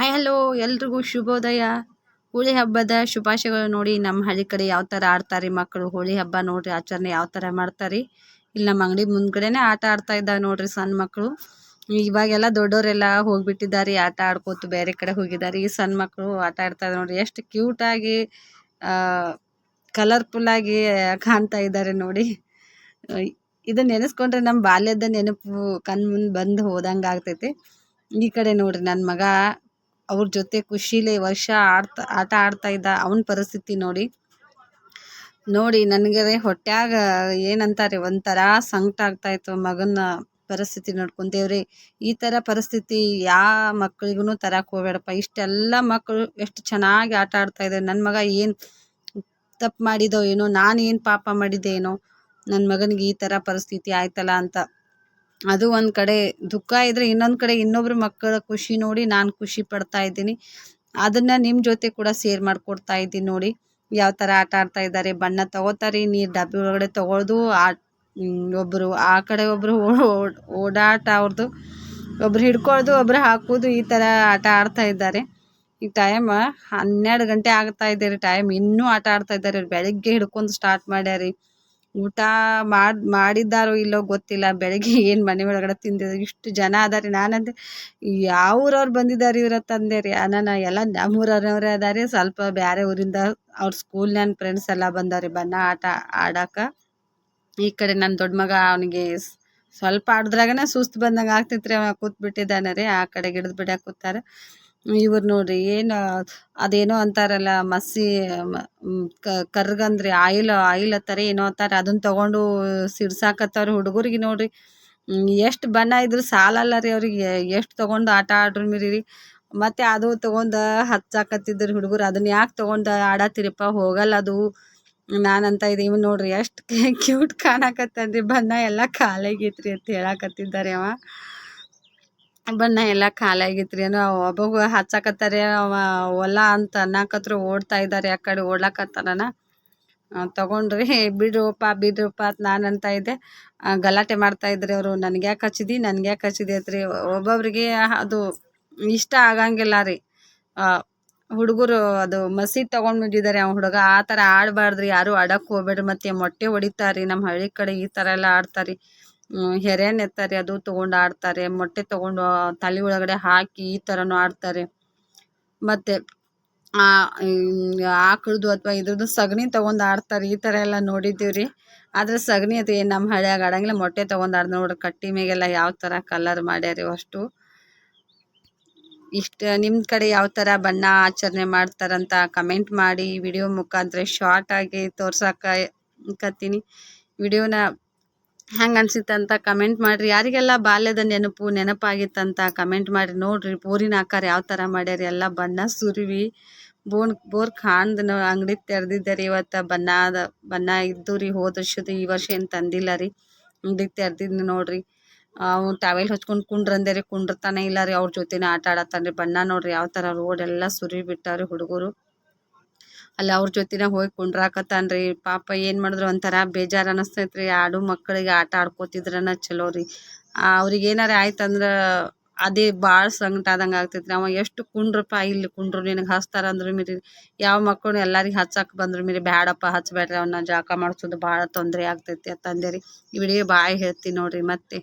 Hi hello ಎಲ್ರಿಗೂ ಶುಭೋದಯ. ಹೋಳಿ ಹಬ್ಬದ ಶುಭಾಶಯಗಳು ನೋಡಿ ನಮ್ಮ ಹಳ್ಳಿ ಕಡೆ ಯಾವ ಥರ ಆಡ್ತಾರೆ ಮಕ್ಕಳು. ಹೋಳಿ ಹಬ್ಬ ನೋಡ್ರಿ, ಆಚರಣೆ ಯಾವ ಥರ ಮಾಡ್ತಾರೆ. ಇಲ್ಲಿ ನಮ್ಮ ಅಂಗಡಿ ಮುಂದ್ಗಡೆನೆ ಆಟ ಆಡ್ತಾ ಇದ್ದಾವೆ ನೋಡ್ರಿ ಸಣ್ಣ ಮಕ್ಕಳು. ಇವಾಗೆಲ್ಲ ದೊಡ್ಡವರೆಲ್ಲ ಹೋಗ್ಬಿಟ್ಟಿದ್ದಾರೆ, ಆಟ ಆಡ್ಕೋತು ಬೇರೆ ಕಡೆ ಹೋಗಿದ್ದಾರೆ. ಈ ಸಣ್ಣ ಮಕ್ಕಳು ಆಟ ಆಡ್ತಾ ನೋಡ್ರಿ. ಎಷ್ಟು ಕ್ಯೂಟಾಗಿ ಕಲರ್ಫುಲ್ಲಾಗಿ ಕಾಣ್ತಾ ಇದ್ದಾರೆ ನೋಡಿ. ಇದು ನೆನೆಸ್ಕೊಂಡ್ರೆ ನಮ್ಮ ಬಾಲ್ಯದ ನೆನಪು ಕಣ್ಮುಂದೆ ಬಂದು ಹೋದಂಗೆ ಆಗ್ತೈತಿ ಈ ಕಡೆ ನೋಡ್ರಿ, ನನ್ನ ಮಗ ಅವ್ರ ಜೊತೆ ಖುಷಿಲೇ ವರ್ಷ ಆಡ್ತಾ, ಆಟ ಆಡ್ತಾ ಇದ್ದ ಅವನ ಪರಿಸ್ಥಿತಿ ನೋಡಿ. ನೋಡಿ, ನನಗೆ ಹೊಟ್ಯಾಗ ಏನಂತಾರೆ, ಒಂಥರ ಸಂಕಟ ಆಗ್ತಾ ಇತ್ತು ಮಗನ ಪರಿಸ್ಥಿತಿ ನೋಡ್ಕೊಂತೇವ್ರಿ ಈ ಥರ ಪರಿಸ್ಥಿತಿ ಯಾವ ಮಕ್ಳಿಗೂ ತರಕ್ಕೆ ಹೋಗ್ಬೇಡಪ್ಪ. ಇಷ್ಟೆಲ್ಲ ಮಕ್ಕಳು ಎಷ್ಟು ಚೆನ್ನಾಗಿ ಆಟ ಆಡ್ತಾ ಇದ್ದಾರೆ ನನ್ನ ಮಗ ಏನು ತಪ್ಪು ಮಾಡಿದೋ ಏನೋ, ನಾನು ಏನು ಪಾಪ ಮಾಡಿದ್ದೆ ಏನೋ ನನ್ನ ಮಗನಿಗೆ ಈ ಥರ ಪರಿಸ್ಥಿತಿ ಆಯ್ತಲ್ಲ ಅಂತ. ಅದು ಒಂದು ಕಡೆ ದುಃಖ ಇದ್ರೆ ಇನ್ನೊಂದು ಕಡೆ ಇನ್ನೊಬ್ರು ಮಕ್ಕಳ ಖುಷಿ ನೋಡಿ ನಾನು ಖುಷಿ ಪಡ್ತಾ ಇದ್ದೀನಿ. ಅದನ್ನ ನಿಮ್ಮ ಜೊತೆ ಕೂಡ ಶೇರ್ ಮಾಡ್ಕೊಡ್ತಾ ಇದ್ದೀನಿ ನೋಡಿ. ಯಾವ ಥರ ಆಟ ಆಡ್ತಾ ಇದ್ದಾರೆ? ಬಣ್ಣ ತಗೋತಾರೆ, ನೀರು ಡಬ್ಬಿ ಒಳಗಡೆ ತಗೊಳ್ಳೋದು ಆ ಒಬ್ಬರು ಆ ಕಡೆ ಒಬ್ಬರು ಓಡಾಟ ಅವ್ರದ್ದು ಒಬ್ರು ಹಿಡ್ಕೊಳ್ಳೋದು ಒಬ್ರು ಹಾಕೋದು, ಈ ಥರ ಆಟ ಆಡ್ತಾ ಇದ್ದಾರೆ. ಈ ಟೈಮ್ ಹನ್ನೆರಡು ಗಂಟೆ ಆಗ್ತಾ ಇದೆ ಟೈಮ್ ಇನ್ನೂ ಆಟ ಆಡ್ತಾ ಇದ್ದಾರೆ. ಬೆಳಗ್ಗೆ ಹಿಡ್ಕೊಂಡು ಸ್ಟಾರ್ಟ್ ಮಾಡ್ಯಾರಿ. ಊಟ ಮಾಡ್, ಮಾಡಿದ್ದಾರೋ ಇಲ್ಲೋ ಗೊತ್ತಿಲ್ಲ. ಬೆಳಗ್ಗೆ ಏನು ಮನೆ ಒಳಗಡೆ ತಿಂದಿದ್ರು ಇಷ್ಟು ಜನ ಅದಾರೆ. ನಾನಂದೆ ಯಾವ ಊರವ್ರು ಬಂದಿದ್ದಾರೆ ಇವ್ರ ತಂದೆ ರೀ ನಾನು ಎಲ್ಲ ನಮ್ಮೂರವ್ರವ್ರೆ ಅದಾರೆ. ಸ್ವಲ್ಪ ಬೇರೆ ಊರಿಂದ ಅವ್ರ ಸ್ಕೂಲ್ನ ಫ್ರೆಂಡ್ಸ್ ಎಲ್ಲ ರೀ ಬಣ್ಣ ಆಟ ಆಡಕ್ಕೆ ಈ ಕಡೆ ನನ್ನ ದೊಡ್ಡ ಮಗ ಅವನಿಗೆ ಸ್ವಲ್ಪ ಆಡಿದ್ರಾಗನೇ ಸುಸ್ತು ಬಂದಂಗೆ ಆಗ್ತೈತೆ ರೀ ಅವ ಕೂತ್ಬಿಟ್ಟಿದ್ದಾನೆ ರೀ. ಆ ಕಡೆ ಗಿಡದ ಬಿಡಕ್ಕೆ ಕೂತಾರೆ. ಇವ್ರು ನೋಡ್ರಿ ಏನು, ಅದೇನೋ ಅಂತಾರಲ್ಲ ಮಸಿ ಕರ್ಗಂದ್ರಿ ಆಯಿಲ್ ಆಯಿಲ್ ಅತ್ತಾರ ಏನೋ ಅಂತಾರೆ ಅದನ್ನ ತಗೊಂಡು ಸಿಡ್ಸಾಕತ್ತಾರ ಹುಡುಗರಿಗೆ ನೋಡ್ರಿ. ಎಷ್ಟು ಬಣ್ಣ ಇದ್ರು ಸಾಲಲ್ಲ ರೀ ಅವ್ರಿಗೆ, ಎಷ್ಟು ತಗೊಂಡು ಆಟ ಆಡ್ರಿ ಮಿರಿ ಮತ್ತೆ ಅದು ತಗೊಂಡು ಹಚ್ಚಾಕತ್ತಿದ್ರು ಹುಡುಗರು ಅದನ್ನ ಯಾಕೆ ತಗೊಂಡು ಆಡತ್ತೀರಪ್ಪ, ಹೋಗಲ್ಲ ಅದು. ನಾನಂತ ಇದು ಇವ್ ನೋಡ್ರಿ, ಎಷ್ಟು ಕ್ಯೂಟ್ ಕಾಣಕತ್ತನ್ರಿ, ಬಣ್ಣ ಎಲ್ಲ ಖಾಲಿಯಾಗೈತ್ರಿ ಅಂತ ಹೇಳಕತ್ತಿದ್ದಾರೆ ಅವ. ಬಣ್ಣ ಎಲ್ಲ ಖಾಲಿ ಆಗೈತೆ ರೀ ಏನೋ ಒಬ್ಬೊಬ್ಬ ಹಚ್ಚಾಕತ್ತಾರೆ, ಅವ ಹೊಲ ಅಂತ ಅನ್ನಕತ್ರು ಓಡ್ತಾ ಇದ್ದಾರೆ ಆ ಕಡೆ ಓಡ್ಲಾಕತ್ತಾರನ. ತಗೊಂಡ್ರಿ ಬಿಡ್ರಪ್ಪ ಬಿಡ್ರಪ್ಪ ಅಂತ ನಾನು ಅಂತ ಇದ್ದೆ. ಗಲಾಟೆ ಮಾಡ್ತಾ ಇದ್ರಿ ಅವರು, ನನಗೆ ಯಾಕೆ ಹಚ್ಚಿದಿ, ನನಗೆ ಯಾಕೆ ಹಚ್ಚಿದಿ ಐತ್ರಿ ಒಬ್ಬೊಬ್ರಿಗೆ ಅದು ಇಷ್ಟ ಆಗಂಗಿಲ್ಲ ರೀ. ಹುಡುಗರು ಅದು ಮಸಿ ತಗೊಂಡು ಬಿಟ್ಟಿದ್ದಾರೆ ಅವ್ನ ಹುಡುಗ ಆ ಥರ ಆಡಬಾರ್ದ್ರಿ, ಯಾರು ಆಡಕ್ಕೆ ಹೋಗ್ಬೇಡ್ರಿ, ಮತ್ತೆ ಮೊಟ್ಟೆ ಹೊಡಿತಾರೆ ನಮ್ಮ ಹಳ್ಳಿ ಕಡೆ ಈ ಥರ ಎಲ್ಲ ಆಡ್ತಾರೆ ಹೆರೆನ್ ಎತ್ತಾರೆ, ಅದು ತಗೊಂಡು ಆಡ್ತಾರೆ, ಮೊಟ್ಟೆ ತಗೊಂಡು ತಲೆ ಒಳಗಡೆ ಹಾಕಿ ಈ ಥರನೂ ಆಡ್ತಾರೆ. ಮತ್ತು ಆಕಳದ್ದು ಅಥವಾ ಇದ್ರದ್ದು ಸಗಣಿ ತಗೊಂಡು ಆಡ್ತಾರೆ, ಈ ಥರ ಎಲ್ಲ ನೋಡಿದ್ದೀವಿ ರೀ ಆದರೆ ಸಗಣಿ ಅದು ಏನು ನಮ್ಮ ಹಳ್ಯಾಗ ಆಡಂಗಿಲ್ಲ, ಮೊಟ್ಟೆ ತೊಗೊಂಡು ಆಡ್ದು ನೋಡ್ರಿ, ಕಟ್ಟಿ ಮೇಗೆಲ್ಲ ಯಾವ ಥರ ಕಲರ್ ಮಾಡ್ಯಾರಿ ಅಷ್ಟು. ಇಷ್ಟ ನಿಮ್ಮ ಕಡೆ ಯಾವ ಥರ ಬಣ್ಣ ಆಚರಣೆ ಮಾಡ್ತಾರಂತ ಕಮೆಂಟ್ ಮಾಡಿ ವಿಡಿಯೋ ಮುಖಾಂತರ ಶಾರ್ಟ್ ಆಗಿ ತೋರ್ಸಕ್ಕೆ ಕತ್ತೀನಿ. ವಿಡಿಯೋನ ಹೆಂಗೆ ಅನ್ಸಿತ್ತು ಅಂತ ಕಮೆಂಟ್ ಮಾಡಿರಿ. ಯಾರಿಗೆಲ್ಲ ಬಾಲ್ಯದ ನೆನಪು, ನೆನಪಾಗಿತ್ತಂತ ಕಮೆಂಟ್ ಮಾಡಿ ನೋಡ್ರಿ, ಬೋರಿನ ಆಕಾರ ಯಾವ ಥರ ಮಾಡ್ಯಾರ. ಎಲ್ಲ ಬಣ್ಣ ಸುರಿವಿ. ಬೋನ್, ಬೋರ್ ಖಾನ್ದ ಅಂಗಡಿ ತೆರೆದಿದ್ದಾರೆ ಇವತ್ತು. ಬಣ್ಣದ ಬಣ್ಣ ಇದ್ದು ರೀ, ಹೋದ ವರ್ಷದ ಈ ವರ್ಷ ಏನು ತಂದಿಲ್ಲ ರೀ. ಅಂಗಡಿ ತೆರೆದಿದ್ದು ನೋಡ್ರಿ. ಅವು ಟಾವೆಲ್ ಹಚ್ಕೊಂಡು ಕುಂಡ್ರಂದೆ ರೀ ಕುಂಡ್ರತಾನೆ ಇಲ್ಲ ರೀ. ಅವ್ರ ಜೊತೆನೇ ಆಟ ಆಡತ್ತಾನೆ ರೀ ಬಣ್ಣ ನೋಡ್ರಿ ಯಾವ ಥರ ರೋಡ್ ಎಲ್ಲ ಸುರಿ ಬಿಟ್ಟಾರಿ ಹುಡುಗರು. ಅಲ್ಲಿ ಅವ್ರ ಜೊತೆನ ಹೋಗಿ ಕುಂಡ್ರಾಕತ್ತಾನ್ರಿ. ಪಾಪ ಏನು ಮಾಡಿದ್ರು ಒಂಥರ ಬೇಜಾರು ರೀ ಆಡು ಮಕ್ಕಳಿಗೆ ಆಟ ಆಡ್ಕೋತಿದ್ರನ ಚಲೋ ರೀ. ಅವ್ರಿಗೆ ಏನಾರ ಆಯ್ತಂದ್ರೆ ಅದೇ ಭಾಳ ಸಂಕಟ ಆದಂಗೆ ರೀ ಅವ ಎಷ್ಟು ಕುಂಡ್ರಪ್ಪ, ಇಲ್ಲಿ ಕುಂಡ್ರು ನಿನಗೆ ಹಚ್ತಾರ ಅಂದ್ರೆ ಮೀರಿ. ಯಾವ ಮಕ್ಕಳು ಎಲ್ಲರಿಗೆ ಹಚ್ಚಕ್ಕೆ ಬಂದ್ರು ಮೀರಿ ಬ್ಯಾಡಪ್ಪ ಹಚ್ಚಬೇಡ್ರಿ ಅವನ್ನ ಜಾಕ ಮಾಡಿಸೋದು ಭಾಳ ತೊಂದರೆ ಆಗ್ತೈತಿ ಅಂತಂದೆ ರೀ ಈ ವಿಡಿಯೋ ಬಾಯ್ ಹೇಳ್ತೀನಿ ನೋಡಿರಿ ಮತ್ತೆ.